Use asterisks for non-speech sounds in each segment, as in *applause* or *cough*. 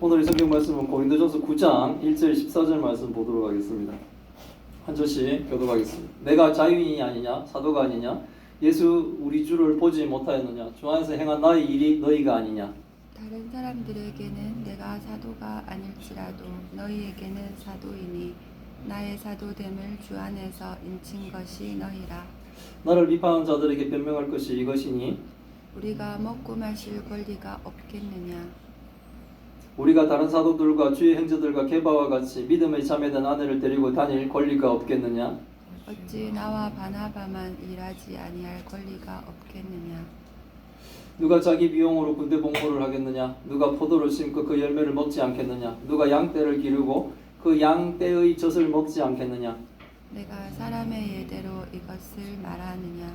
오늘 성경 말씀은 고린도전서 9장 1절 14절 말씀 보도록 하겠습니다. 한 절씩 교독하겠습니다. 내가 자유인이 아니냐 사도가 아니냐 예수 우리 주를 보지 못하였느냐 주 안에서 행한 나의 일이 너희가 아니냐 다른 사람들에게는 내가 사도가 아닐지라도 너희에게는 사도이니 나의 사도됨을 주 안에서 인친 것이 너희라. 나를 비판하는 자들에게 변명할 것이 이것이니 우리가 먹고 마실 권리가 없겠느냐? 우리가 다른 사도들과 주의 형제들과 게바와 같이 믿음에 참여된 아내를 데리고 다닐 권리가 없겠느냐 어찌 나와 바나바만 일하지 아니할 권리가 없겠느냐? 누가 자기 비용으로 군대 복무를 하겠느냐? 누가 포도를 심고 그 열매를 먹지 않겠느냐? 누가 양떼를 기르고 그 양떼의 젖을 먹지 않겠느냐? 내가 사람의 예대로 이것을 말하느냐?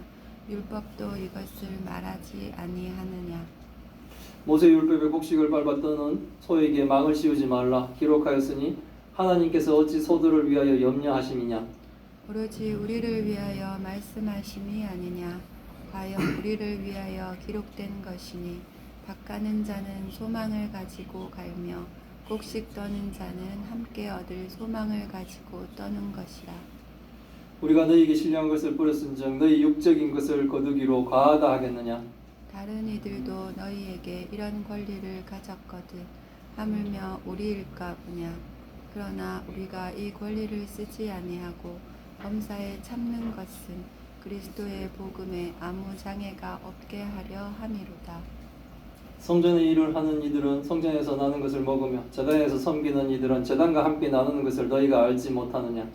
율법도 이것을 말하지 아니하느냐? 모세 율법의 곡식을 밟았더는 소에게 망을 씌우지 말라 기록하였으니 하나님께서 어찌 소들을 위하여 염려하심이냐? 오로지 우리를 위하여 말씀하심이 아니냐? 과연 우리를 위하여 기록된 것이니 바가는 자는 소망을 가지고 갈며 곡식 떠는 자는 함께 얻을 소망을 가지고 떠는 것이라. 우리가 너희에게 신령한 것을 뿌렸은즉 너희 육적인 것을 거두기로 과하다 하겠느냐? 다른 이들도 너희에게 이런 권리를 가졌거든 하물며 우리일까 보냐. 그러나 우리가 이 권리를 쓰지 아니하고 범사에 참는 것은 그리스도의 복음에 아무 장애가 없게 하려 함이로다. 성전의 일을 하는 이들은 성전에서 나는 것을 먹으며 제단에서 섬기는 이들은 제단과 함께 나누는 것을 너희가 알지 못하느냐?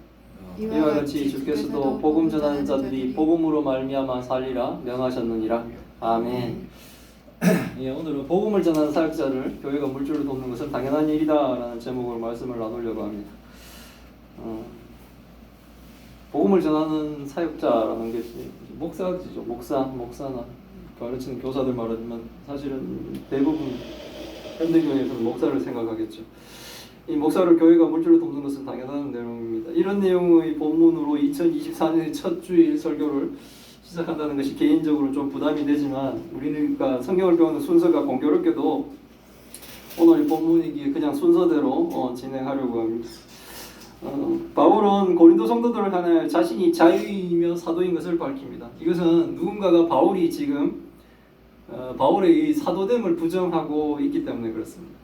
이와 같이 주께서도 복음 전하는 자들이 복음으로 말미암아 살리라 명하셨느니라. 아멘. *clears throat* 예, 오늘은 복음을 전하는 사역자를 교회가 물질로 돕는 것은 당연한 일이다라는 제목으로 말씀을 나누려고 합니다. 어, 복음을 전하는 사역자라는 게 목사지죠. 목사, 목사나 가르치는 교사들 말하지만 사실은 대부분 현대교회에서는 목사를 생각하겠죠. 이 목사를 교회가 물질로 돕는 것은 당연한 내용입니다. 이런 내용의 본문으로 2024년의 첫 주일 설교를 시작한다는 것이 개인적으로 좀 부담이 되지만 우리가 성경을 배우는 순서가 공교롭게도 오늘 이 본문이기에 그냥 순서대로 어, 진행하려고 합니다. 어, 바울은 고린도 성도들을 향해 자신이 자유이며 사도인 것을 밝힙니다. 이것은 누군가가 바울이 지금 어, 바울의 이 사도됨을 부정하고 있기 때문에 그렇습니다.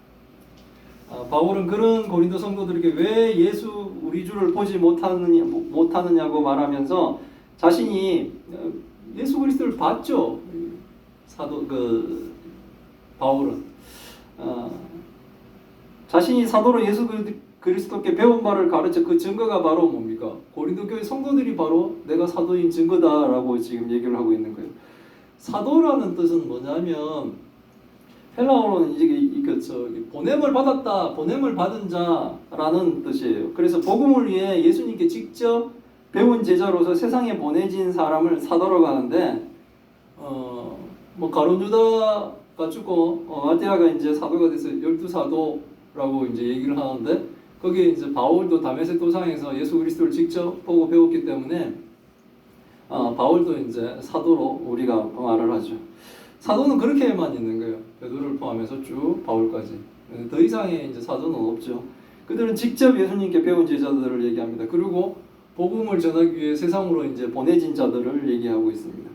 아, 바울은 그런 고린도 성도들에게 왜 예수 우리 주를 보지 못하느냐 못하느냐고 말하면서 자신이 어, 예수 그리스도를 봤죠. 사도 그 바울은 어, 자신이 사도로 예수 그리- 그리스도께 배운 바를 가르쳐 그 증거가 바로 뭡니까? 고린도 교회 성도들이 바로 내가 사도인 증거다라고 지금 얘기를 하고 있는 거예요. 사도라는 뜻은 뭐냐면 헬라어로는 이제 이그 저기 보냄을 받았다, 보냄을 받은 자라는 뜻이에요. 그래서 복음을 위해 예수님께 직접 배운 제자로서 세상에 보내진 사람을 사도라고 하는데 어 뭐 가론 유다가 죽고 어, 아디아가 이제 사도가 돼서 열두 사도라고 이제 얘기를 하는데 거기에 이제 바울도 다메섹 도상에서 예수 그리스도를 직접 보고 배웠기 때문에 어, 바울도 이제 사도로 우리가 말을 하죠. 사도는 그렇게만 있는 거예요. 베드로를 포함해서 쭉 바울까지. 더 이상의 이제 사도는 없죠. 그들은 직접 예수님께 배운 제자들을 얘기합니다. 그리고 복음을 전하기 위해 세상으로 이제 보내진 자들을 얘기하고 있습니다.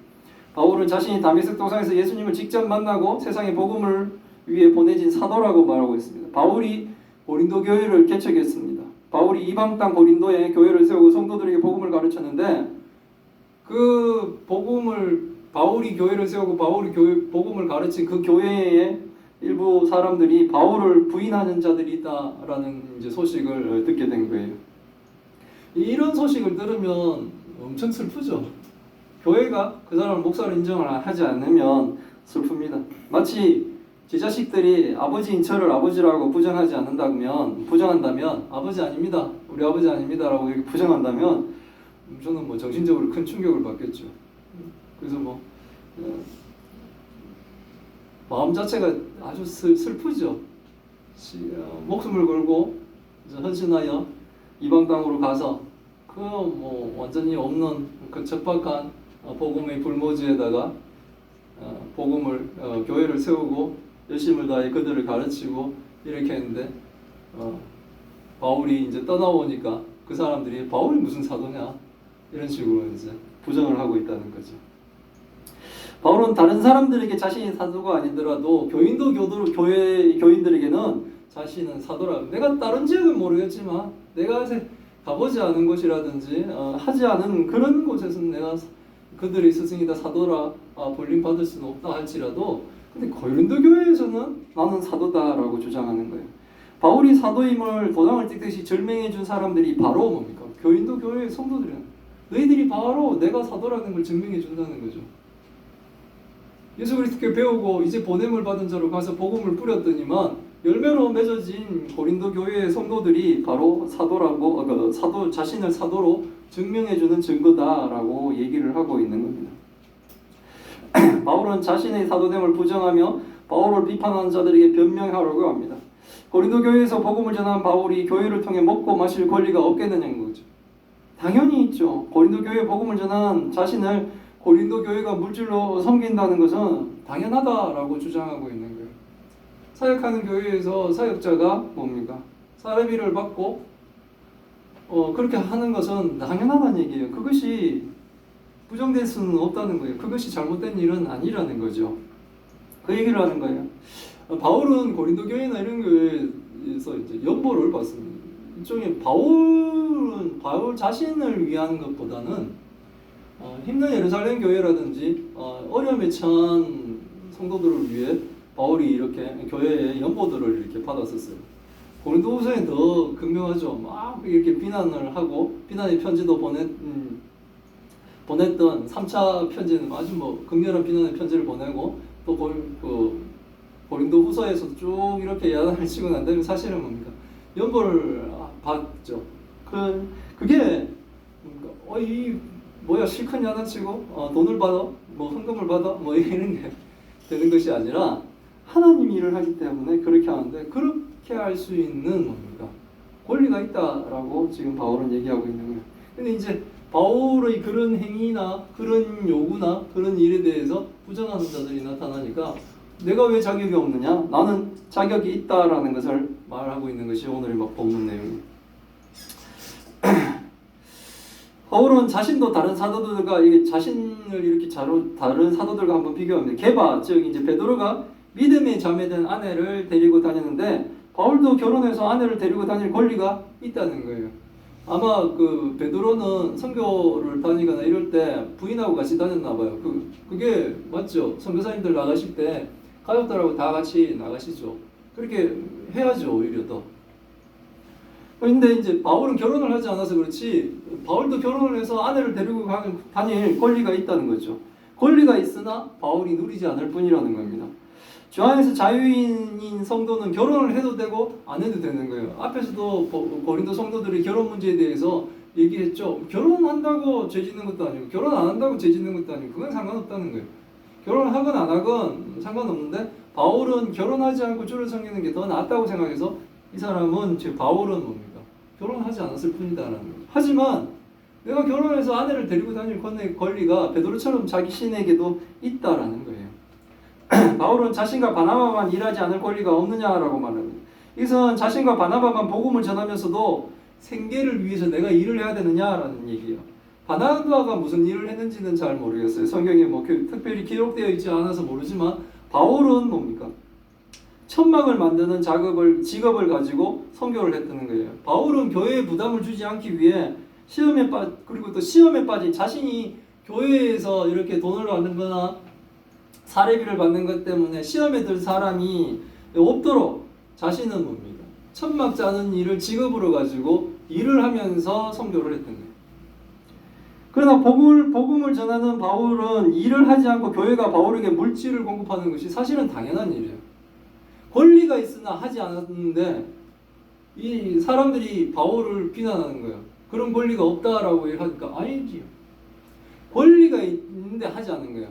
바울은 자신이 다메섹 도상에서 예수님을 직접 만나고 세상에 복음을 위해 보내진 사도라고 말하고 있습니다. 바울이 고린도 교회를 개척했습니다. 바울이 이방 땅 고린도에 교회를 세우고 성도들에게 복음을 가르쳤는데 그 복음을 바울이 교회를 세우고 바울이 교회 복음을 가르친 그 교회의 일부 사람들이 바울을 부인하는 자들이 있다라는 이제 소식을 듣게 된 거예요. 이런 소식을 들으면 엄청 슬프죠. 교회가 그 사람을 목사로 인정을 하지 않으면 슬픕니다. 마치 제 자식들이 아버지인 저를 아버지라고 부정하지 않는다면 부정한다면 아버지 아닙니다. 우리 아버지 아닙니다라고 이렇게 부정한다면 저는 뭐 정신적으로 큰 충격을 받겠죠. 그래서 뭐 어, 마음 자체가 아주 슬, 슬프죠. 시- 어, 목숨을 걸고 헌신하여 이방 땅으로 가서 그 뭐 완전히 없는 그 척박한 어, 복음의 불모지에다가 어, 복음을 어, 교회를 세우고 열심을 다해 그들을 가르치고 이렇게 했는데 어, 바울이 이제 떠나오니까 그 사람들이 바울이 무슨 사도냐 이런 식으로 이제 부정을 하고 있다는 거죠. 바울은 다른 사람들에게 자신이 사도가 아니더라도 교인도 교도 교회 교인들에게는 자신은 사도라. 내가 다른 지역은 모르겠지만 내가 세- 가보지 않은 곳이라든지 어, 하지 않은 그런 곳에서는 내가 사- 그들의 스승이다 사도라 아, 불림 받을 수는 없다 할지라도 근데 고린도 교회에서는 나는 사도다라고 주장하는 거예요. 바울이 사도임을 도장을 찍듯이 절명해 준 사람들이 바로 뭡니까? 교인도 교회의 성도들이야. 너희들이 바로 내가 사도라는 걸 증명해 준다는 거죠. 예수 그리스도께 배우고 이제 보냄을 받은 자로 가서 복음을 뿌렸더니만 열매로 맺어진 고린도 교회의 성도들이 바로 사도라고 어, 그 사도 자신을 사도로 증명해 주는 증거다라고 얘기를 하고 있는 겁니다. *clears throat* 바울은 자신의 사도됨을 부정하며 바울을 비판하는 자들에게 변명하려고 합니다. 고린도 교회에서 복음을 전한 바울이 교회를 통해 먹고 마실 권리가 없겠느냐는 거죠. 당연히 있죠. 고린도 교회 복음을 전한 자신을 고린도 교회가 물질로 섬긴다는 것은 당연하다라고 주장하고 있는. 사역하는 교회에서 사역자가 뭡니까? 사례비를 받고 어, 그렇게 하는 것은 당연하다는 얘기예요. 그것이 부정될 수는 없다는 거예요. 그것이 잘못된 일은 아니라는 거죠. 그 얘기를 하는 거예요. 어, 바울은 고린도 교회나 이런 교회에서 이제 연보를 받습니다. 일종의 바울은 바울 자신을 위한 것보다는 어, 힘든 예루살렘 교회라든지 어, 어려움에 처한 성도들을 위해 바울이 이렇게 교회에 연보들을 이렇게 받았었어요. 고린도후서에 더 극명하죠. 막 이렇게 비난을 하고 비난의 편지도 보냈 음, 보냈던 3차 편지는 아주 뭐 극렬한 비난의 편지를 보내고 또 고, 그 고린도 후서에서 쭉 이렇게 야단을 치고 난 다음에 사실은 뭡니까? 연보를 받죠. 그, 그게? 어, 이, 뭐야, 실컷 야단치고, 어, 돈을 받아? 뭐, 헌금을 받아? 뭐, 이런 게 되는 것이 아니라, 하나님이 일을 하기 때문에 그렇게 하는데, 그렇게 할 수 있는 뭡니까? 권리가 있다라고 지금 바울은 얘기하고 있는 거예요. 근데 이제, 바울의 그런 행위나 그런 요구나 그런 일에 대해서 부정하는 자들이 나타나니까 내가 왜 자격이 없느냐? 나는 자격이 있다라는 것을 말하고 있는 것이 오늘의 막 본문 내용입니다. *clears throat* 바울은 자신도 다른 사도들과 이 자신을 이렇게 다른 사도들과 한번 비교합니다. 게바 즉 이제 베드로가 믿음의 자매된 아내를 데리고 다니는데 바울도 결혼해서 아내를 데리고 다닐 권리가 있다는 거예요. 아마 그 베드로는 선교를 다니거나 이럴 때 부인하고 같이 다녔나 봐요. 그 그게 맞죠? 선교사님들 나가실 때 가족들하고 다 같이 나가시죠. 그렇게 해야죠 오히려 더. 근데 이제 바울은 결혼을 하지 않아서 그렇지 바울도 결혼을 해서 아내를 데리고 가- 다닐 권리가 있다는 거죠. 권리가 있으나 바울이 누리지 않을 뿐이라는 겁니다. 주 안에서 자유인인 성도는 결혼을 해도 되고 안 해도 되는 거예요. 앞에서도 고- 고린도 성도들이 결혼 문제에 대해서 얘기했죠. 결혼한다고 죄 짓는 것도 아니고 결혼 안 한다고 죄 짓는 것도 아니고 그건 상관없다는 거예요. 결혼하건 안 하건 상관없는데 바울은 결혼하지 않고 주를 섬기는 게 더 낫다고 생각해서 이 사람은 즉 바울은 뭡니까? 결혼하지 않았을 뿐이다라는 거예요. 하지만 내가 결혼해서 아내를 데리고 다닐 권리- 권리가 베드로처럼 자기 신에게도 있다라는 거예요. *clears throat* 바울은 자신과 바나바만 일하지 않을 권리가 없느냐라고 말합니다. 이것은 자신과 바나바만 복음을 전하면서도 생계를 위해서 내가 일을 해야 되느냐라는 얘기예요. 바나바가 무슨 일을 했는지는 잘 모르겠어요. 성경에 뭐 그- 특별히 기록되어 있지 않아서 모르지만 바울은 뭡니까? 천막을 만드는 작업을 직업을 가지고 선교를 했다는 거예요. 바울은 교회에 부담을 주지 않기 위해 시험에 빠 그리고 또 시험에 빠진 자신이 교회에서 이렇게 돈을 받는거나 사례비를 받는 것 때문에 시험에 들 사람이 없도록 자신은 뭡니까? 천막 짜는 일을 직업으로 가지고 일을 하면서 선교를 했던 거예요. 그러나 복음을, 복음을 전하는 바울은 일을 하지 않고 교회가 바울에게 물질을 공급하는 것이 사실은 당연한 일이에요. 권리가 있으나 하지 않았는데 이 사람들이 바울을 비난하는 거예요. 그런 권리가 없다라고 하니까 아니지요. 권리가 있는데 하지 않는 거예요.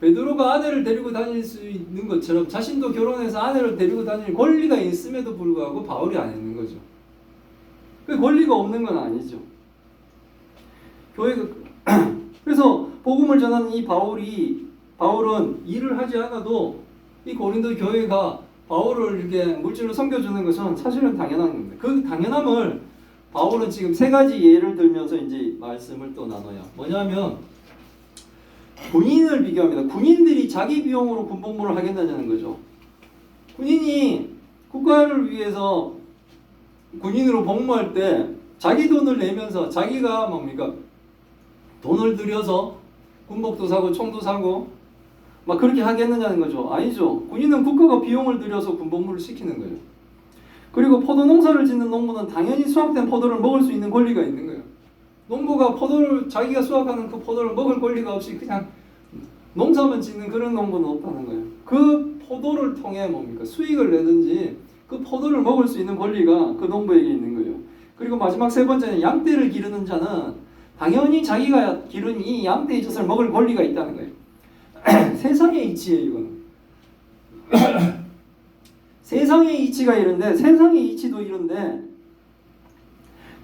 베드로가 아내를 데리고 다닐 수 있는 것처럼 자신도 결혼해서 아내를 데리고 다닐 권리가 있음에도 불구하고 바울이 안 했는 거죠. 그 권리가 없는 건 아니죠. 교회가 *clears throat* 그래서 복음을 전하는 이 바울이 바울은 일을 하지 않아도 이 고린도 교회가 바울을 이렇게 물질로 섬겨주는 것은 사실은 당연한 겁니다. 그 당연함을 바울은 지금 세 가지 예를 들면서 이제 말씀을 또 나눠요. 뭐냐면 군인을 비교합니다. 군인들이 자기 비용으로 군복무를 하겠다는 거죠. 군인이 국가를 위해서 군인으로 복무할 때 자기 돈을 내면서 자기가 뭡니까 돈을 들여서 군복도 사고 총도 사고 막 그렇게 하겠느냐는 거죠. 아니죠. 군인은 국가가 비용을 들여서 군복무를 시키는 거예요. 그리고 포도 농사를 짓는 농부는 당연히 수확된 포도를 먹을 수 있는 권리가 있는 거예요. 농부가 포도를 자기가 수확하는 그 포도를 먹을 권리가 없이 그냥 농사만 짓는 그런 농부는 없다는 거예요. 그 포도를 통해 뭡니까 수익을 내든지 그 포도를 먹을 수 있는 권리가 그 농부에게 있는 거예요. 그리고 마지막 세 번째는 양떼를 기르는 자는 당연히 자기가 기른 이 양떼의 젖을 먹을 권리가 있다는 거예요. *clears throat* 세상의 이치예요 이거는. *clears throat* 세상의 이치가 이런데 세상의 이치도 이런데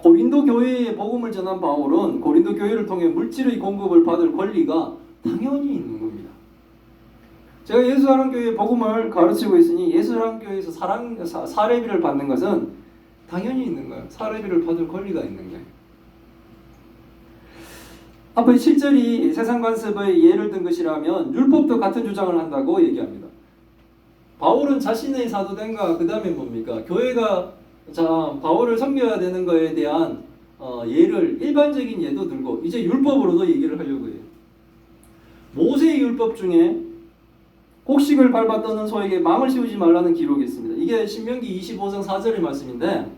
고린도 교회에 복음을 전한 바울은 고린도 교회를 통해 물질의 공급을 받을 권리가 당연히 있는 겁니다. 제가 예수사랑 교회 복음을 가르치고 있으니 예수사랑 교회에서 사랑 사, 사례비를 받는 것은 당연히 있는 거예요. 사례비를 받을 권리가 있는 거예요. 앞의 7절이 세상 관습의 예를 든 것이라면 율법도 같은 주장을 한다고 얘기합니다. 바울은 자신의 사도됨과 그 다음에 뭡니까? 교회가 자 바울을 섬겨야 되는 거에 대한 어, 예를 일반적인 예도 들고 이제 율법으로도 얘기를 하려고 해요. 모세의 율법 중에 곡식을 밟아 떠는 소에게 망을 씌우지 말라는 기록이 있습니다. 이게 신명기 25장 4절의 말씀인데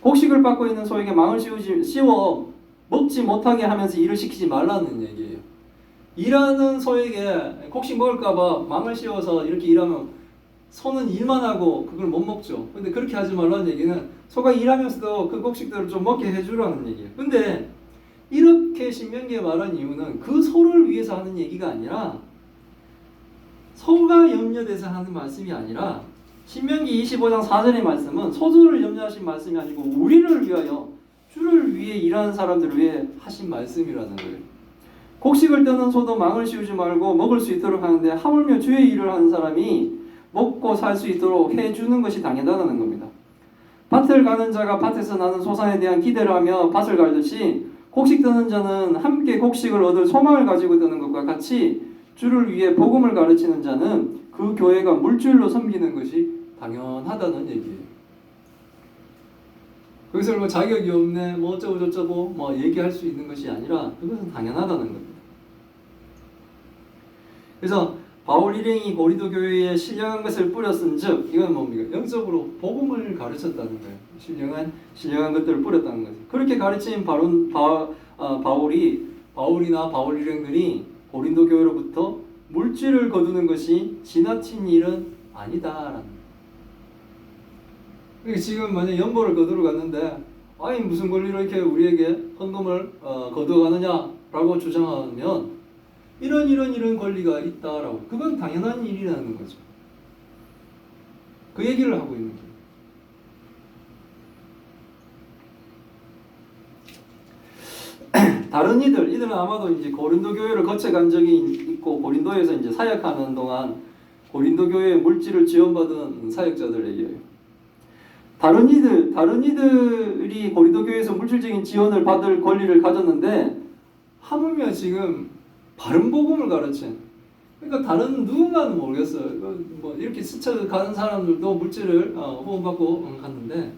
곡식을 밟고 있는 소에게 망을 씌우지 씌워 먹지 못하게 하면서 일을 시키지 말라는 얘기예요. 일하는 소에게 곡식 먹을까봐 망을 씌워서 이렇게 일하면 소는 일만 하고 그걸 못 먹죠. 근데 그렇게 하지 말라는 얘기는 소가 일하면서도 그 곡식들을 좀 먹게 해주라는 얘기예요. 근데 이렇게 신명기에 말한 이유는 그 소를 위해서 하는 얘기가 아니라 소가 염려돼서 하는 말씀이 아니라 신명기 25장 4절의 말씀은 소주를 염려하신 말씀이 아니고 우리를 위하여 주를 위해 일하는 사람들을 위해 하신 말씀이라는 거예요. 곡식을 떠는 소도 망을 씌우지 말고 먹을 수 있도록 하는데 하물며 주의 일을 하는 사람이 먹고 살 수 있도록 해주는 것이 당연하다는 겁니다. 밭을 가는 자가 밭에서 나는 소산에 대한 기대를 하며 밭을 갈듯이 곡식 떠는 자는 함께 곡식을 얻을 소망을 가지고 떠는 것과 같이 주를 위해 복음을 가르치는 자는 그 교회가 물질로 섬기는 것이 당연하다는 얘기예요. 거기서 뭐 자격이 없네, 뭐 어쩌고 저쩌고 뭐 얘기할 수 있는 것이 아니라 그것은 당연하다는 겁니다. 그래서 바울 일행이 고리도 교회에 신령한 것을 뿌렸은즉 이건 뭡니까? 영적으로 복음을 가르쳤다는 거예요. 신령한 신령한 것들을 뿌렸다는 거죠. 그렇게 가르친 바론 바, 아, 바울이 바울이나 바울 일행들이 고린도 교회로부터 물질을 거두는 것이 지나친 일은. 그러니까 지금 만약 연보를 거두러 갔는데 아니 무슨 권리로 이렇게 우리에게 헌금을 어, 거두어 가느냐라고 주장하면 이런 이런 이런 권리가 있다라고 그건 당연한 일이라는 거죠. 그 얘기를 하고 있는 거예요. *clears throat* 다른 이들, 이들은 아마도 이제 고린도 교회를 거쳐간 적이 있고 고린도에서 이제 사역하는 동안 고린도 교회의 물질을 지원받은 사역자들에게요. 다른 이들, 다른 이들이 고린도 교회에서 물질적인 지원을 받을 권리를 가졌는데 하물며 지금 바른 복음을 가르친 그러니까 다른 누군가는 모르겠어요. 뭐 이렇게 스쳐 가는 사람들도 물질을 어, 후원받고 갔는데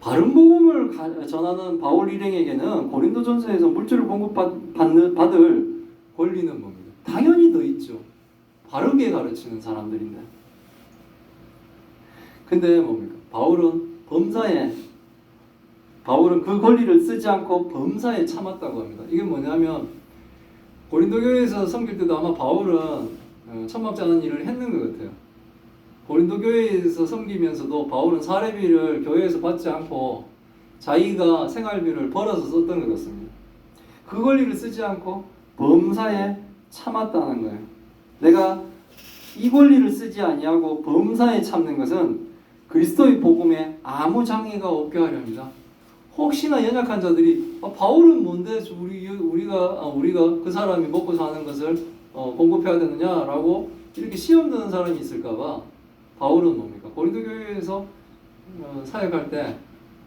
바른 복음을 가- 전하는 바울 일행에게는 고린도전서에서 물질을 공급받는 받을 권리는 뭡니까? 당연히 더 있죠. 바르게 가르치는 사람들인데. 근데 뭡니까? 바울은 범사에 바울은 그 권리를 쓰지 않고 범사에 참았다고 합니다. 이게 뭐냐면 고린도 교회에서 섬길 때도 아마 바울은 어, 천막지 않은 일을 했는 것 같아요. 고린도 교회에서 섬기면서도 바울은 사례비를 교회에서 받지 않고 자기가 생활비를 벌어서 썼던 것 같습니다. 그 권리를 쓰지 않고 범사에 참았다는 거예요. 내가 이 권리를 쓰지 아니하고 범사에 참는 것은 그리스도의 복음에 아무 장애가 없게 하렵니다. 혹시나 연약한 자들이 아, 바울은 뭔데 우리 우리가 아, 우리가 그 사람이 먹고 사는 것을 어, 공급해야 되느냐라고 이렇게 시험 드는 사람이 있을까봐 바울은 뭡니까? 고린도 교회에서 어, 사역할 때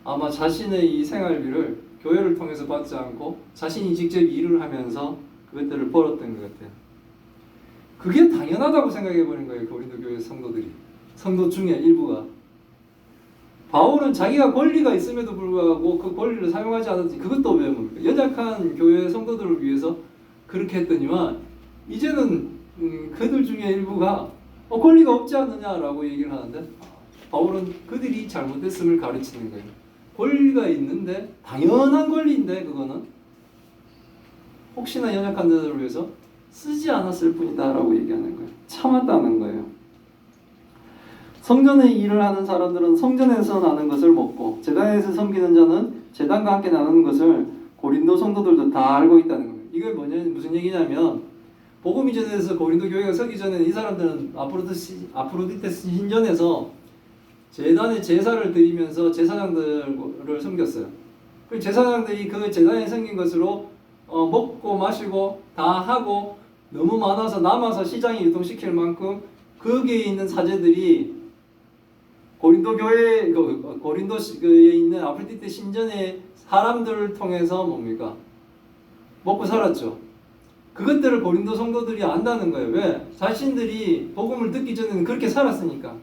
아마 자신의 이 생활비를 교회를 통해서 받지 않고 자신이 직접 일을 하면서 그것들을 벌었던 것 같아요. 그게 당연하다고 생각해 버린 거예요. 고린도 교회 성도들이. 성도 중에 일부가. 바울은 자기가 권리가 있음에도 불구하고 그 권리를 사용하지 않았지. 그것도 왜 뭡니까? 연약한 교회 성도들을 위해서 그렇게 했더니만 이제는 음, 그들 중에 일부가 어, 권리가 없지 않느냐라고 얘기를 하는데 바울은 그들이 잘못했음을 가르치는 거예요. 권리가 있는데 당연한 권리인데 그거는 혹시나 연약한 자들을 위해서 쓰지 않았을 뿐이다라고 얘기하는 거예요. 참았다는 거예요. 성전의 일을 하는 사람들은 성전에서 나는 것을 먹고 제단에서 섬기는 자는 제단과 함께 나누는 것을 고린도 성도들도 다 알고 있다는 거예요. 이게 뭐냐 무슨 얘기냐면 복음 이전에서 고린도 교회가 서기 전에 이 사람들은 아프로디테스 신전에서 제단에 제사를 드리면서 제사장들을 섬겼어요. 그 제사장들이 그 제단에 섬긴 것으로 어, 먹고 마시고 다 하고 너무 많아서 남아서 시장에 유통시킬 만큼 거기에 있는 사제들이 고린도 교회 그 고린도에 있는 아프로디테 신전의 사람들을 통해서 뭡니까 먹고 살았죠. 그것들을 고린도 성도들이 안다는 거예요. 왜? 자신들이 복음을 듣기 전에는 그렇게 살았으니까.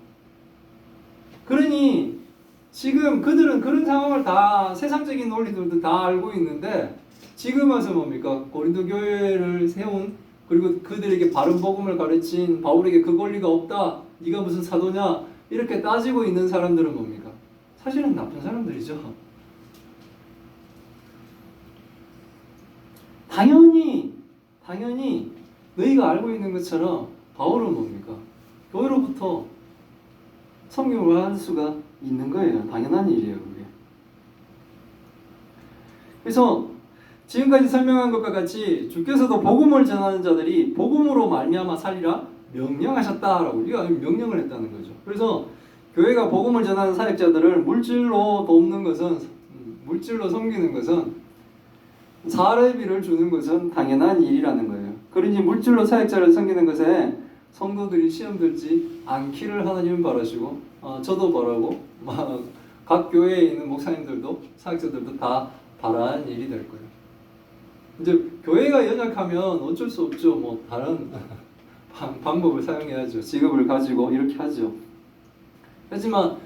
그러니 지금 그들은 그런 상황을 다 세상적인 논리들도 다 알고 있는데 지금 와서 뭡니까? 고린도 교회를 세운 그리고 그들에게 바른 복음을 가르친 바울에게 그 권리가 없다. 네가 무슨 사도냐? 이렇게 따지고 있는 사람들은 뭡니까? 사실은 나쁜 사람들이죠. 당연히 당연히 너희가 알고 있는 것처럼 바울은 뭡니까? 교회로부터 성경을 할 수가 있는 거예요. 당연한 일이에요, 그게. 그래서 지금까지 설명한 것과 같이 주께서도 복음을 전하는 자들이 복음으로 말미암아 살리라 명령하셨다라고 우리가 명령을 했다는 거죠. 그래서 교회가 복음을 전하는 사역자들을 물질로 돕는 것은 음, 물질로 섬기는 것은 사례비를 주는 것은 당연한 일이라는 거예요. 그러니 물질로 사역자를 섬기는 것에 성도들이 시험 들지 않기를 하나님은 바라시고 어, 저도 바라고 막 각 교회에 있는 목사님들도 사역자들도 다 바라는 일이 될 거예요. 이제 교회가 연약하면 어쩔 수 없죠. 뭐 다른 방- 방법을 사용해야죠. 직업을 가지고 이렇게 하죠. 하지만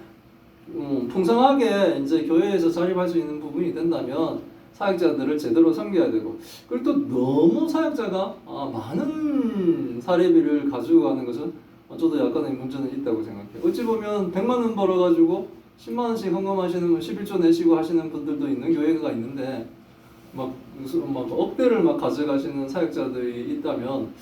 음, 풍성하게 이제 교회에서 자립할 수 있는 부분이 된다면 사역자들을 제대로 섬겨야 되고 그리고 또 너무 사역자가 아, 많은 사례비를 가지고 가는 것은 저도 약간의 문제는 있다고 생각해요. 어찌 보면 100만 원 벌어가지고 10만 원씩 헌금하시는 분, 11조 내시고 하시는 분들도 있는 교회가 있는데 막, 무슨 막 억대를 막 가져가시는 사역자들이 있다면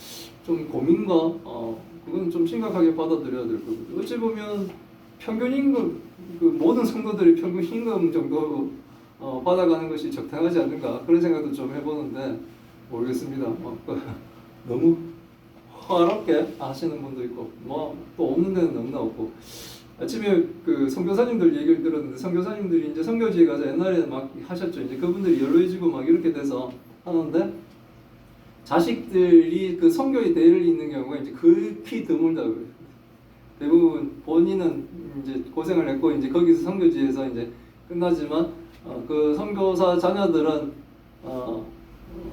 좀 고민과 어, 그건 좀 심각하게 받아들여야 될 거고요. 어찌 보면 평균 임금 그 모든 성도들이 평균 임금 정도 어, 받아가는 것이 적당하지 않는가 그런 생각도 좀 해보는데 모르겠습니다. 어, *laughs* 너무 화롭게 하시는 분도 있고 뭐 또 없는 데는 너무나 없고 아침에 그 선교사님들 얘기를 들었는데 선교사님들이 이제 선교지에 가서 옛날에 막 하셨죠. 이제 그분들이 연로해지고 막 이렇게 돼서 하는데 자식들이 그 선교의 대를 잇는 경우가 이제 극히 드물다고 그래요. 대부분 본인은 이제 고생을 했고 이제 거기서 선교지에서 이제 끝나지만 어, 그 선교사 자녀들은 어,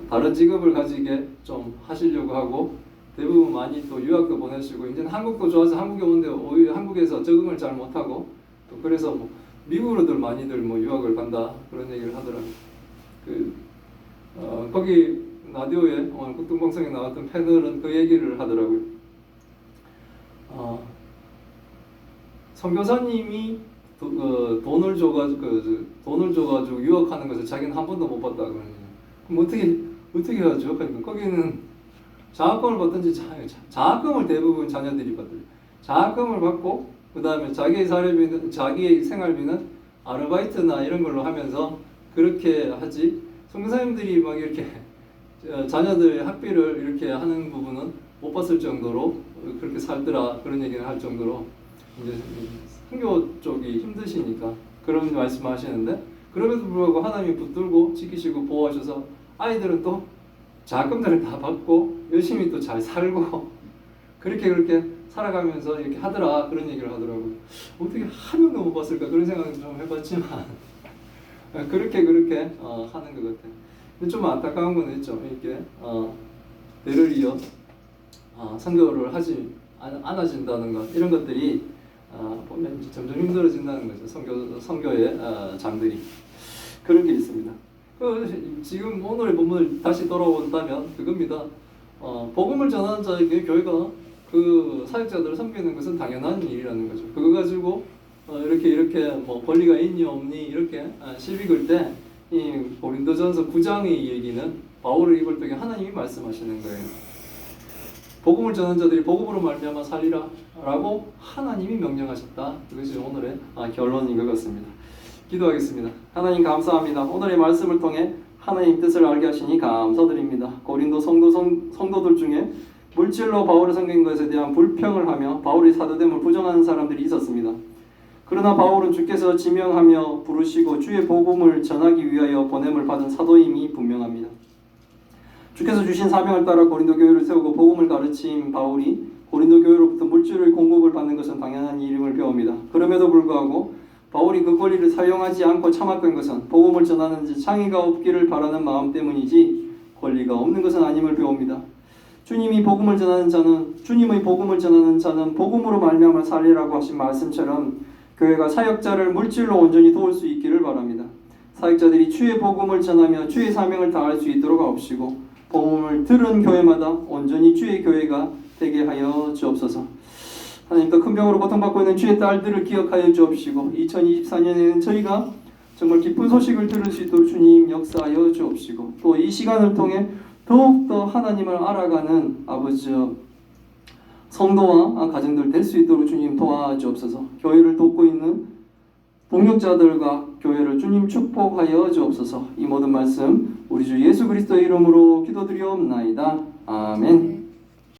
다른 직업을 가지게 좀 하시려고 하고 대부분 많이 또 유학도 보내시고 이제는 한국도 좋아서 한국에 오는데 오히려 한국에서 적응을 잘 못하고 또 그래서 뭐 미국으로들 많이들 뭐 유학을 간다 그런 얘기를 하더라고요. 그 어, 거기 라디오에 오늘 국동방송에 나왔던 패널은 그 얘기를 하더라고요. 어, 선교사님이 도, 어, 돈을 줘가지고 그, 저, 돈을 줘가지고 유학하는 것을 자기는 한 번도 못 봤다 거예요. 그럼 어떻게 어떻게 하죠? 그러니까 거기는 장학금을 받든지 장학금을 대부분 자녀들이 받아요. 장학금을 받고 그 다음에 자기의 사례비는 자기의 생활비는 아르바이트나 이런 걸로 하면서 그렇게 하지. 선교사님들이 막 이렇게 어, 자녀들의 학비를 이렇게 하는 부분은 못 봤을 정도로 그렇게 살더라 그런 얘기를 할 정도로 이제 선교 쪽이 힘드시니까 그런 말씀하시는데 그럼에도 불구하고 하나님이 붙들고 지키시고 보호하셔서 아이들은 또 자금들을 다 받고 열심히 또 잘 살고 *laughs* 그렇게 그렇게 살아가면서 이렇게 하더라 그런 얘기를 하더라고요. 어떻게 한 명도 못 봤을까 그런 생각을 좀 해봤지만 *laughs* 그렇게 그렇게 어, 하는 것 같아요. 근데 좀 안타까운 건 있죠. 이렇게 어, 대를 이어 어, 선교를 하지 안, 않아진다는 것 이런 것들이 어, 보면 점점 힘들어진다는 거죠. 선교 선교의 어, 장들이 그런 게 있습니다. 그 지금 오늘의 본문을 다시 돌아온다면 그겁니다. 어, 복음을 전하는 자에게 교회가 그 사역자들을 섬기는 것은 당연한 일이라는 거죠. 그거 가지고 어, 이렇게 이렇게 뭐 권리가 있니 없니 이렇게 아, 시비 걸때 이 고린도전서 9장의 얘기는 바울을 입을 때에 하나님이 말씀하시는 거예요. 복음을 전하는 자들이 복음으로 말미암아 살리라라고 하나님이 명령하셨다. 그것이 오늘의 아, 결론인 것 같습니다. 기도하겠습니다. 하나님 감사합니다. 오늘의 말씀을 통해 하나님 뜻을 알게 하시니 감사드립니다. 고린도 성도 성, 성도들 중에 물질로 바울을 섬긴 것에 대한 불평을 하며 바울의 사도됨을 부정하는 사람들이 있었습니다. 그러나 바울은 주께서 지명하며 부르시고 주의 복음을 전하기 위하여 보냄을 받은 사도임이 분명합니다. 주께서 주신 사명을 따라 고린도 교회를 세우고 복음을 가르친 바울이 고린도 교회로부터 물질의 공급을 받는 것은 당연한 일임을 배웁니다. 그럼에도 불구하고 바울이 그 권리를 사용하지 않고 참았던 것은 복음을 전하는 지 창의가 없기를 바라는 마음 때문이지 권리가 없는 것은 아님을 배웁니다. 주님이 복음을 전하는 자는 주님의 복음을 전하는 자는 복음으로 말미암아 살리라고 하신 말씀처럼 교회가 사역자를 물질로 온전히 도울 수 있기를 바랍니다. 사역자들이 주의 복음을 전하며 주의 사명을 다할 수 있도록 하옵시고 복음을 들은 교회마다 온전히 주의 교회가 되게 하여 주옵소서. 하나님 또큰 병으로 고통받고 있는 주의 딸들을 기억하여 주옵시고 2024년에는 저희가 정말 기쁜 소식을 들을 수 있도록 주님 역사하여 주옵시고 또 이 시간을 통해 더욱더 하나님을 알아가는 아버지 성도와 가정들 될 수 있도록 주님 도와주옵소서 교회를 돕고 있는 동역자들과 교회를 주님 축복하여 주옵소서 이 모든 말씀 우리 주 예수 그리스도의 이름으로 기도드리옵나이다 아멘. 네.